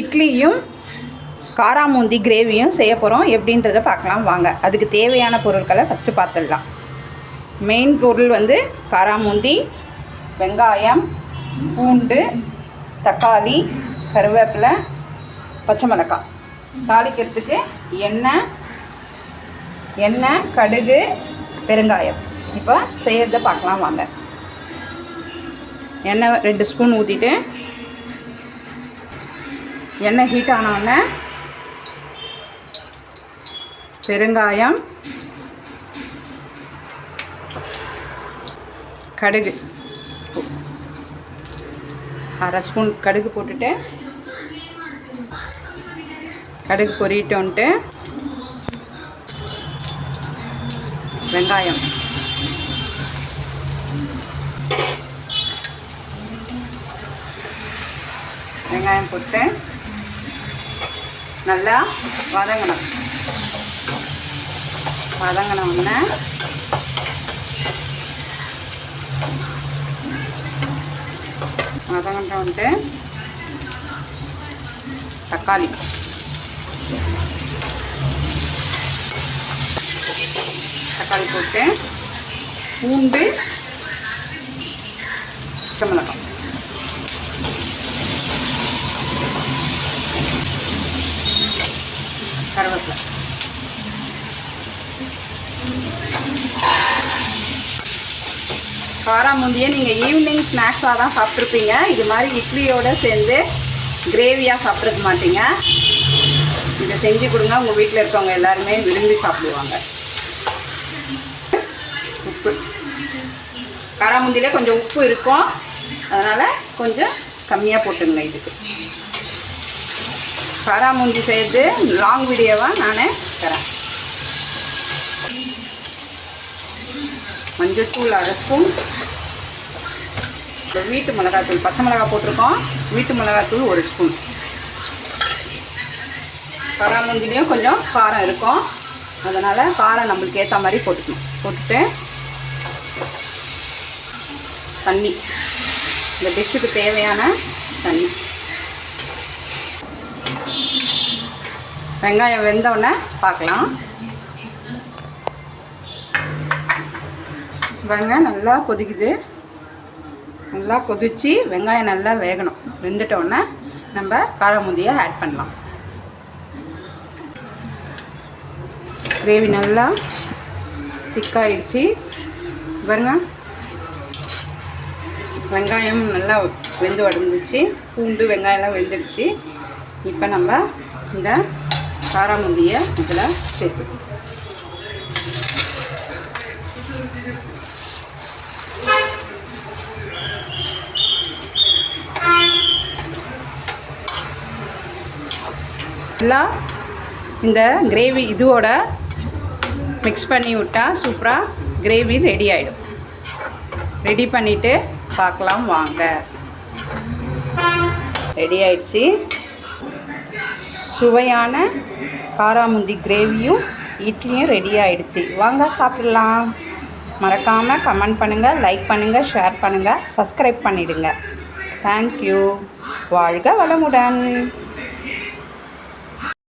இட்லியும் காராமூந்தி கிரேவியும் செய்ய போகிறோம் எப்படின்றத பார்க்கலாம். வாங்க. அதுக்கு தேவையான பொருட்களை ஃபஸ்ட்டு பார்த்துடலாம். மெயின் பொருள் வந்து காராமூந்தி வெங்காயம் பூண்டு தக்காளி கருவேப்பிலை பச்சை மிளகாய். தாளிக்கிறதுக்கு எண்ணெய் எண்ணெய் கடுகு பெருங்காயம். இப்போ செய்கிறத பார்க்கலாம். வாங்க. எண்ணெய் ரெண்டு ஸ்பூன் ஊற்றிட்டு எண்ணெய் ஹீட் ஆனோடனே பெருங்காயம் கடுகு. அரை ஸ்பூன் கடுகு போட்டுட்டு கடுகு பொறிட்டோன்ட்டு வெங்காயம். வெங்காயம் போட்டு நல்லா வதங்கணும். வதங்கின உடனே. வதங்கிட்ட வந்துட்டு தக்காளி. தக்காளி போட்டு பூண்டு பச்சை மிளகாய். கருவேப்பிலை. காராமுந்தியை நீங்கள் ஈவினிங் ஸ்நாக்ஸாக தான் சாப்பிட்ருப்பீங்க இது மாதிரி இட்லியோடு சேர்ந்து கிரேவியாக சாப்பிட்ருக்க மாட்டீங்க. இதை செஞ்சு கொடுங்க. உங்கள் வீட்டில் இருக்கவங்க எல்லாருமே விரும்பி சாப்பிடுவாங்க. உப்பு. காராமுந்தியிலே கொஞ்சம் உப்பு இருக்கும். அதனால் கொஞ்சம் கம்மியாக போட்டுங்க இதுக்கு. காராமூந்தி செய்து லாங் வீடியோவாக நான் தரேன். மஞ்சத்தூள் அரை ஸ்பூன். வீட்டு மிளகாத்தூள் பச்சை மிளகாய் போட்டிருக்கோம். வீட்டு மிளகாத்தூள் ஒரு ஸ்பூன். காராமூந்திலையும் கொஞ்சம் காரம் இருக்கும். அதனால் காரம் நம்மளுக்கு ஏற்ற மாதிரி போட்டுக்கணும். போட்டுட்டு தண்ணி. இந்த டிஷ்ஷுக்கு தேவையான தண்ணி. வெங்காயம் வெந்தவுடனே பார்க்கலாம். வெங்காயம் நல்லா கொதிக்குது. நல்லா கொதித்து வெங்காயம் நல்லா வேகணும். வெந்துட்டோடனே நம்ம காரமுந்தியை ஆட் பண்ணலாம். கிரேவி நல்லா திக்காயிடுச்சு பாருங்க. வெங்காயம் நல்லா வெந்து வடந்துச்சு பூண்டு வெங்காயம்லாம் வெந்துடுச்சு. இப்போ நம்ம இந்த காராமுந்தியை இதில் சேர்த்துக்கணும் எல்லாம் இந்த கிரேவி இதுவோட மிக்ஸ் பண்ணி விட்டால் சூப்பராக கிரேவி ரெடி ஆகிடும் ரெடி பண்ணிவிட்டு பார்க்கலாம் வாங்க. ரெடி ஆயிடுச்சு. சுவையான காராமுந்தி கிரேவியும் இட்லியும் ரெடி ஆகிடுச்சு வாங்க சாப்பிடலாம். மறக்காமல் கமெண்ட் பண்ணுங்கள் லைக் பண்ணுங்கள் ஷேர் பண்ணுங்கள் சப்ஸ்கிரைப் பண்ணிவிடுங்க தேங்க்யூ வாழ்க வளமுடன்.